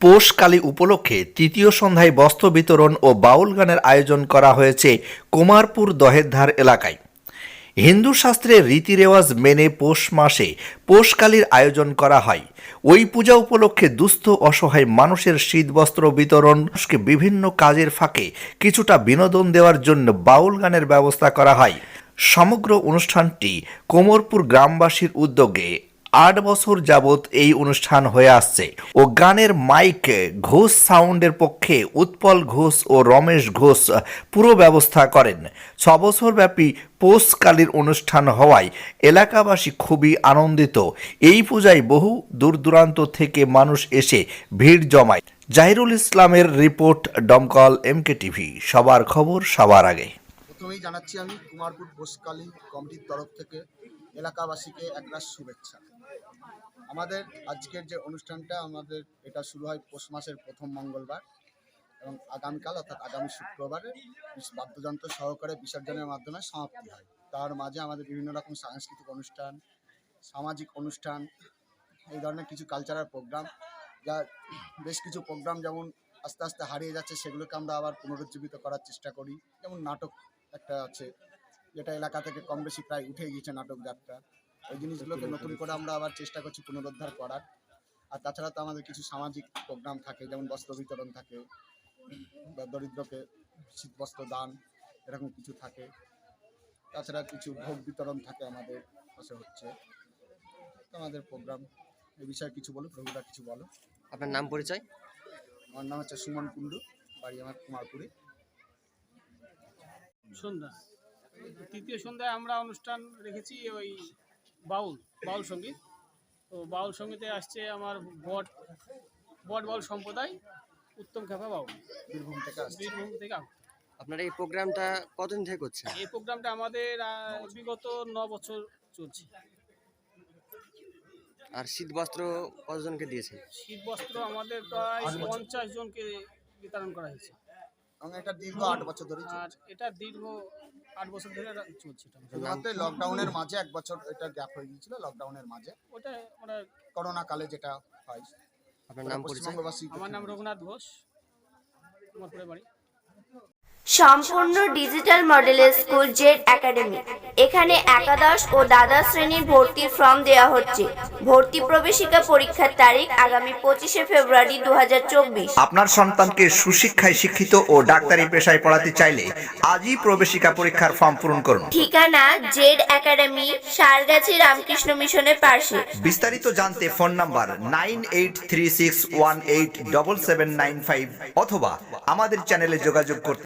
পৌষকালী উপলক্ষে তৃতীয় সন্ধ্যায় বস্ত্র বিতরণ ও বাউল গানের আয়োজন করা হয়েছে কুমারপুর দহেরধার এলাকায়। হিন্দু শাস্ত্রের রীতিরেওয়াজ মেনে পৌষ মাসে পৌষকালীর আয়োজন করা হয়। ওই পূজা উপলক্ষে দুস্থ, অসহায় মানুষের শীতবস্ত্র বিতরণ বিভিন্ন কাজের ফাঁকে কিছুটা বিনোদন দেওয়ার জন্য বাউল গানের ব্যবস্থা করা হয়। সমগ্র অনুষ্ঠানটি কোমরপুর গ্রামবাসীর উদ্যোগে আট বছর যাবৎ এই অনুষ্ঠান হয়ে আসছে। ও গানের মাইক, ঘোষ সাউন্ডের পক্ষে উৎপল ঘোষ ও রমেশ ঘোষ পুরো ব্যবস্থা করেন। ছ বছর ব্যাপী পোষকালীর অনুষ্ঠান হওয়ায় এলাকাবাসী খুবই আনন্দিত। এই পূজায় বহু দূর দূরান্ত থেকে মানুষ এসে ভিড় জমায়। জাহিরুল ইসলামের রিপোর্ট ডমকল এমকে টিভি। সবার খবর সবার আগে। প্রথমেই জানাচ্ছি আমি কুমারপুর পোষকালী কমিটির তরফ থেকে এলাকাবাসীকে একরাশ শুভেচ্ছা। আমাদের আজকের যে অনুষ্ঠানটা, আমাদের এটা শুরু হয় পৌষ মাসের প্রথম মঙ্গলবার এবং আগামীকাল অর্থাৎ আগামী শুক্রবারে বাদ্যযন্ত্র সহকারে বিসর্জনের মাধ্যমে সমাপ্তি হয়। তার মাঝে আমাদের বিভিন্ন রকম সাংস্কৃতিক অনুষ্ঠান, সামাজিক অনুষ্ঠান, এই ধরনের কিছু কালচারাল প্রোগ্রাম যা বেশ কিছু প্রোগ্রাম যেমন আস্তে আস্তে হারিয়ে যাচ্ছে, সেগুলোকে আমরা আবার পুনরুজ্জীবিত করার চেষ্টা করি। যেমন নাটক একটা আছে, যেটা এলাকা থেকে কম বেশি প্রায় উঠে গিয়েছে নাটক যাত্রা। ওই জিনিসগুলোকে নতুন করে আমরা আবার চেষ্টা করছি পুনরুদ্ধার করার। আর তাছাড়া তো আমাদের কিছু সামাজিক প্রোগ্রাম থাকে যেমন বস্ত্র বিতরণ থাকে বা দরিদ্রকে শীতবস্ত্র দান এরকম কিছু থাকে। তাছাড়া কিছু ভোগ বিতরণ থাকে আমাদের পাশে হচ্ছে। তো আমাদের প্রোগ্রাম এ বিষয়ে কিছু বলো প্রভুরা কিছু বলো। আপনার নাম পরিচয়? আমার নাম হচ্ছে সুমন কুণ্ডু বাড়ি আমার কুমারপুরে। সন্ধ্যা। তৃতীয় সন্ধ্যায় আমরা অনুষ্ঠান রেখেছি ওই বাউল বাউল সংগীত। তো বাউল সঙ্গীতে আসছে আমার বট বট বাউল সম্প্রদায় উত্তম খেপা বাউল। বীরভূম থেকে আসছি। বীরভূম থেকে আপনার এই প্রোগ্রামটা কতদিন থেকে করছেন? এই প্রোগ্রামটা আমাদের বিগত ন বছর চলছে। আর শীত বস্ত্র কতজনকে দিয়েছেন শীত বস্ত্র আমাদের প্রায় পঞ্চাশ জনকে বিতরণ করা হয়েছে। এবং এটা দীর্ঘ আট বছর ধরে আর এটা দীর্ঘ আট বছর ধরে চলছে এটা। শুধুমাত্র লকডাউনের মাঝে এক বছর এটা গ্যাপ হয়ে গিয়েছিল লকডাউনের মাঝে। ওটা আমরা করোনা কালে যেটা হয় আপনার নাম পরিচয়? পশ্চিমবঙ্গবাসী আমার নাম রঘুনাথ ঘোষ কুমারপুরে বাড়ি। সম্পূর্ণ ডিজিটাল মডেলের স্কুল জেড একাডেমি। এখানে একাদশ ও দ্বাদশ শ্রেণির ভর্তির ফর্ম দেওয়া হচ্ছে। ভর্তি প্রবেশিকা পরীক্ষার তারিখ আগামী পঁচিশে ফেব্রুয়ারি দু আপনার সন্তানকে সুশিক্ষায় শিক্ষিত ও ডাক্তারি পেশায় পড়াতে চাইলে আজই প্রবেশিকা পরীক্ষার ফর্ম পূরণ করুন। ঠিকানা জেড একাডেমি সারগাছি রামকৃষ্ণ মিশনের পাশে। বিস্তারিত জানতে phone number nine eight three six one eight double seven nine five অথবা আমাদের চ্যানেলে যোগাযোগ করতে